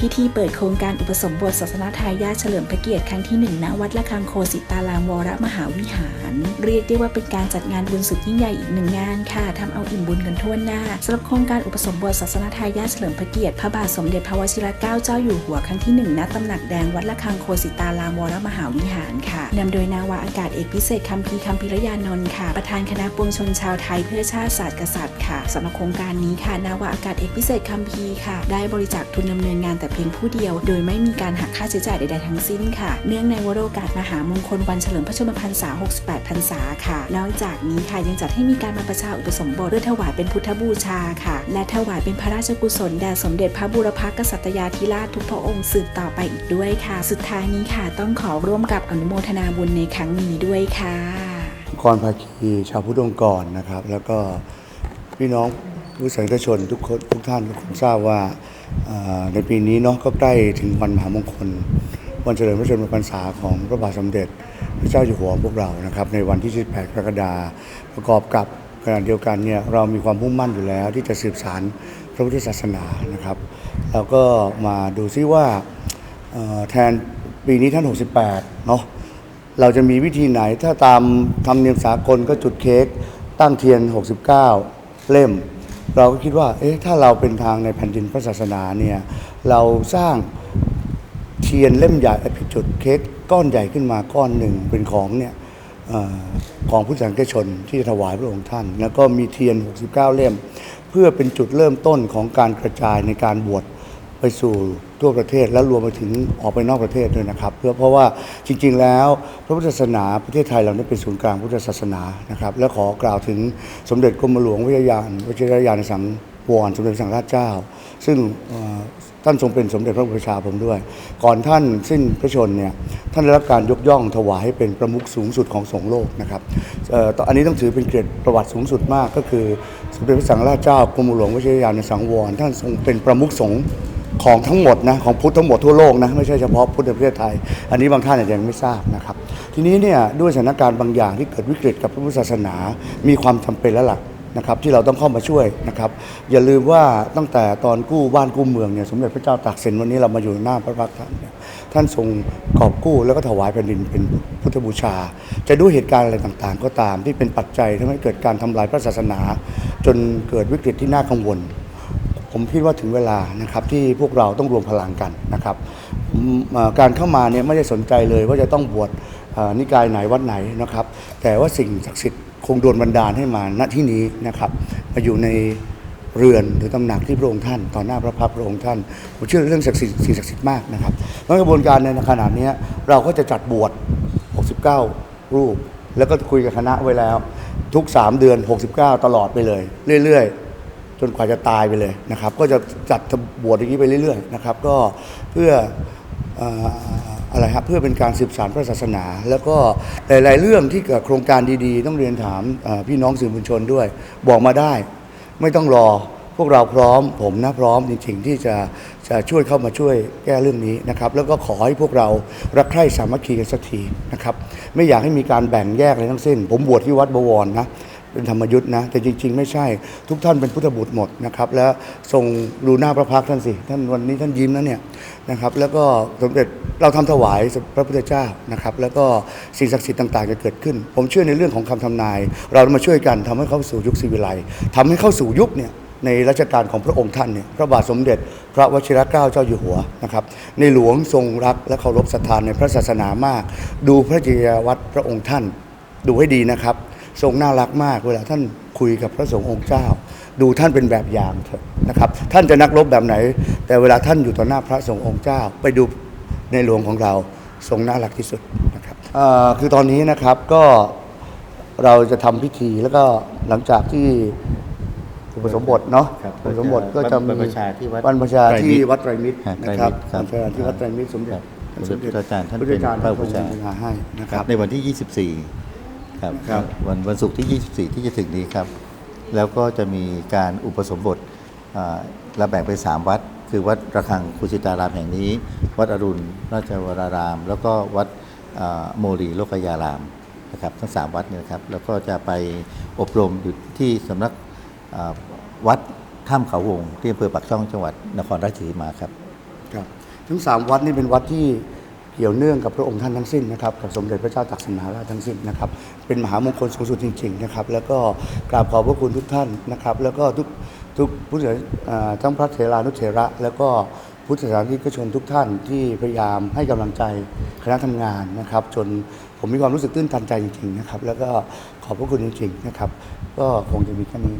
พิธีเปิดโครงการอุปสมบทศาสนาทายาทเฉลิมพระเกียรติครั้งที่หนึ่งณวัดละคังโคสิตารามวรมหาวิหาร เรียกได้ว่าเป็นการจัดงานบุญสุดยิ่งใหญ่อีกหนึ่งงานค่ะทำเอาอิ่มบุญกันทั่วหน้าสำหรับโครงการอุปสมบทศาสนาทายาทเฉลิมพระเกียรติพระบาทสมเด็จพระวชิรเกล้าเจ้าอยู่หัวครั้งที่หนึ่งณตำหนักแดงวัดละคังโคสิตารามวรมหาวิหารค่ะนำโดยนาวาอากาศเอกพิเศษคำพีร์คำพิรยานนท์ค่ะ ประธานคณะปวงชนชาวไทยเพื่อชาติศาสตร์กษัตริย์ค่ะสำหรับโครงการนี้ค่ะนาวาอากาศเอกพิเศษคำพีค่ะ ได้บริจาคทุนดำเนินงานแต่เพียงผู้เดียว โดยไม่มีการหักค่าใช้จ่ายใดๆทั้งสิ้นค่ะ เนื่องในวโรกาสมหามงคลวันเฉลิมพระชนมพรรษา 68 พรรษาค่ะ นอกจากนี้ค่ะยังจัดให้มีการมาประชาอุปสมบทเพื่อถวายเป็นพุทธบูชาค่ะ และถวายเป็นพระราชกุศลแด่สมเด็จพระบูรพกษัตยาธิราชทุกพระองค์สืบต่อไปอีกด้วยค่ะ สุดท้ายนี้ค่ะต้องขอร่วมกับอนุโมทนาบุญในครั้งนี้ด้วยค่ะกรภาคีชาวพุทธองค์กรนะครับ แล้วก็พี่น้อง ผู้สังฆชนทุกคนทุกท่านก็คงทราบว่าในปีนี้เนาะก็ใกล้ถึงวันมหามงคล วันเฉลิมพระชนมพรรษาของพระบาทสมเด็จ พระเจ้าอยู่หัวพวกเรานะครับ ในวันที่ 18 กรกฎาคมประกอบกับขณะเดียวกันเนี่ยเรามีความมุ่งมั่นอยู่แล้ว ที่จะสืบสารพระพุทธศาสนานะครับเราก็มาดูซิว่าแทนปีนี้ท่าน 68 เนาะเราจะมีวิธีไหนถ้าตามธรรมเนียมสากลก็จุดเค้กตั้งเทียน 69 เล่ม เราก็คิดว่า เอ๊ะ ถ้าเราเป็นทางในแผ่นดินพระศาสนาเนี่ย เราสร้างเทียนเล่มใหญ่พิจุดเค้กก้อนใหญ่ขึ้นมาก้อนหนึ่งเป็นของเนี่ยอของผู้สังเกตชนที่จะถวายพระองค์ท่าน แล้วก็มีเทียน 69 เล่ม เพื่อเป็นจุดเริ่มต้นของการกระจายในการบวช ไปสู่ทั่วประเทศและรวมไปถึงออกไปนอกประเทศด้วยนะครับ เพื่อเพราะว่าจริง ๆ แล้วพระพุทธศาสนาประเทศไทยเราเนี่ยเป็นศูนย์กลางพุทธศาสนานะครับ และขอกล่าวถึงสมเด็จกรมหลวงวิทยานวชิรยานสังวรสมเด็จสังฆราชเจ้า ซึ่งท่านทรงเป็นสมเด็จพระบรมชาผมด้วย ก่อนท่านสิ้นพระชนเนี่ยท่านได้รับการยกย่องถวายให้เป็นประมุขสูงสุดของสงโลกนะครับอันนี้ต้องถือเป็นเกียรติประวัติสูงสุดมากก็คือ สมเด็จพระสังฆราชเจ้า กรมหลวงวิทยายานสังวรท่านทรงเป็นประมุขสงฆ์ ของทั้งหมดนะของพุทธทั้งหมดทั่วโลกนะไม่ใช่เฉพาะพุทธในประเทศไทย อันนี้บางท่านอาจจะยังไม่ทราบนะครับ ทีนี้เนี่ยด้วยสถานการณ์บางอย่างที่เกิดวิกฤตกับพระพุทธศาสนา มีความจำเป็นแล้วล่ะนะครับที่เราต้องเข้ามาช่วยนะครับอย่าลืมว่าตั้งแต่ตอนกู้บ้านกู้เมืองเนี่ยสมเด็จพระเจ้าตากสินวันนี้เรามาอยู่หน้าพระพักตร์ท่านเนี่ยท่านทรงกอบกู้แล้วก็ถวายแผ่นดินเป็นพุทธบูชา จะด้วยเหตุการณ์อะไรต่างๆ ก็ตามที่เป็นปัจจัยทำให้เกิดการทำลายพระศาสนา จนเกิดวิกฤตที่น่ากังวล ผมคิดว่าถึงเวลานะครับที่พวกเราต้องรวมพลังกันนะครับการเข้ามาเนี่ยไม่ได้สนใจเลยว่าจะต้องบวชนิกายไหนวัดไหนนะครับ แต่ว่าสิ่งศักดิ์สิทธิ์คงโดนบันดาลให้มาณที่นี้นะครับมาอยู่ในเรือนหรือตำหนักที่พระองค์ท่านต่อหน้าพระพักตร์พระองค์ท่านผมเชื่อเรื่องศักดิ์สิทธิ์สิ่งศักดิ์สิทธิ์มากนะครับเพราะกระบวนการในขณะนี้เราก็จะจัดบวช 69 รูป แล้วก็คุยกับคณะไว้แล้ว ทุก 3 เดือน 69 ตลอดไปเลย เรื่อย ๆ จนกว่าจะตายไปเลยนะครับ ก็จะจัดบวชอย่างนี้ไปเรื่อยๆนะครับ ก็เพื่ออะไรครับเพื่อเป็นการสืบสานพระศาสนา แล้วก็หลาย ๆ เรื่องที่เกิดโครงการดีๆ ต้องเรียนถามพี่น้องสื่อมวลชนด้วย บอกมาได้ ไม่ต้องรอพวกเราพร้อม ผมนะพร้อมจริงๆที่จะจะช่วยเข้ามาช่วยแก้เรื่องนี้นะครับ แล้วก็ขอให้พวกเรารักใคร่สามัคคีกันสักทีนะครับ ไม่อยากให้มีการแบ่งแยกอะไรทั้งสิ้น ผมบวชที่วัดบวรนะ เป็นธรรมยุทธ์นะ แต่จริง ๆ ไม่ใช่ ทุกท่านเป็นพุทธบุตรหมดนะครับ แล้วทรงดูหน้าพระพักท่านสิ ท่านวันนี้ท่านยิ้มนะเนี่ยนะครับ แล้วก็สมเด็จเราทำถวายพระพุทธเจ้านะครับ แล้วก็สิ่งศักดิ์สิทธิ์ต่างๆจะเกิดขึ้น ผมเชื่อในเรื่องของคำทำนาย เรามาช่วยกันทำให้เข้าสู่ยุคศิวิไลย์ทำให้เข้าสู่ยุคเนี่ยในรัชกาลของพระองค์ท่านเนี่ยพระบาทสมเด็จ พระวชิรเกล้าเจ้าอยู่หัวนะครับในหลวงทรงรักและเคารพศรัทธานในพระศาสนามาก ดูพระจิยวัตรพระองค์ท่าน ดูให้ดีนะครับ ทรงน่ารักมาก เวลาท่านคุยกับพระสงฆ์องค์เจ้า ดูท่านเป็นแบบอย่างเถอะนะครับ ท่านจะนักรบแบบไหน แต่เวลาท่านอยู่ต่อหน้าพระสงฆ์องค์เจ้า ไปดูในหลวงของเราทรงน่ารักที่สุดนะครับเอ่อคือตอนนี้นะครับก็เราจะทำพิธีแล้วก็หลังจากที่อุปสมบทเนาะครับอุปสมบทก็จะบรมีรพชาที่วัดบรรพชาไตรมิที่ตรวัดไตรมิตรฮะนะครับไตรมิตรครับบรรพชาที่วัดไตรมิตรสมเด็จครับสมเด็จพระอาจารย์ท่านพระอาจารย์เป็นพระทรงบูชาบูชาให้นะคครัรับบในวันที่ 24 ครับครับวันวันศุกร์ที่ 24 ที่จะถึงนี้ครับ แล้วก็จะมีการอุปสมบทอ่าเราแบ่งเป็น3วัด คือวัดระฆังคุชิตารามแห่งนี้ วัดอรุณราชวราราม แล้วก็วัดอ่าโมรีโลกยารามนะครับทั้ง 3 วัดเนี่ยนะครับแล้วก็จะไปอบรมอยู่ที่สำนักอ่าวัดถ้ำเขาวงที่อำเภอปากช่องจังหวัดนครราชสีมาครับครับ ทั้งสามวัดนี่เป็นวัดที่เกี่ยวเนื่องกับพระองค์ท่านทั้งสิ้นนะครับกับสมเด็จพระเจ้าตากสินมหาราชทั้งสิ้นนะครับเป็นมหามงคลสูงสุดจริงๆนะครับแล้วก็กราบขอบพระคุณทุกท่านนะครับแล้วก็ทุกทุกผู้เสียอ่าทั้งพระเถรานุเถระ แล้วก็พุทธศาสนิกชนทุกท่านที่พยายามให้กำลังใจคณะทำงานนะครับ จนผมมีความรู้สึกตื้นตันใจจริงๆนะครับแล้วก็ขอบพระคุณจริงๆนะครับก็คงจะมีแค่นี้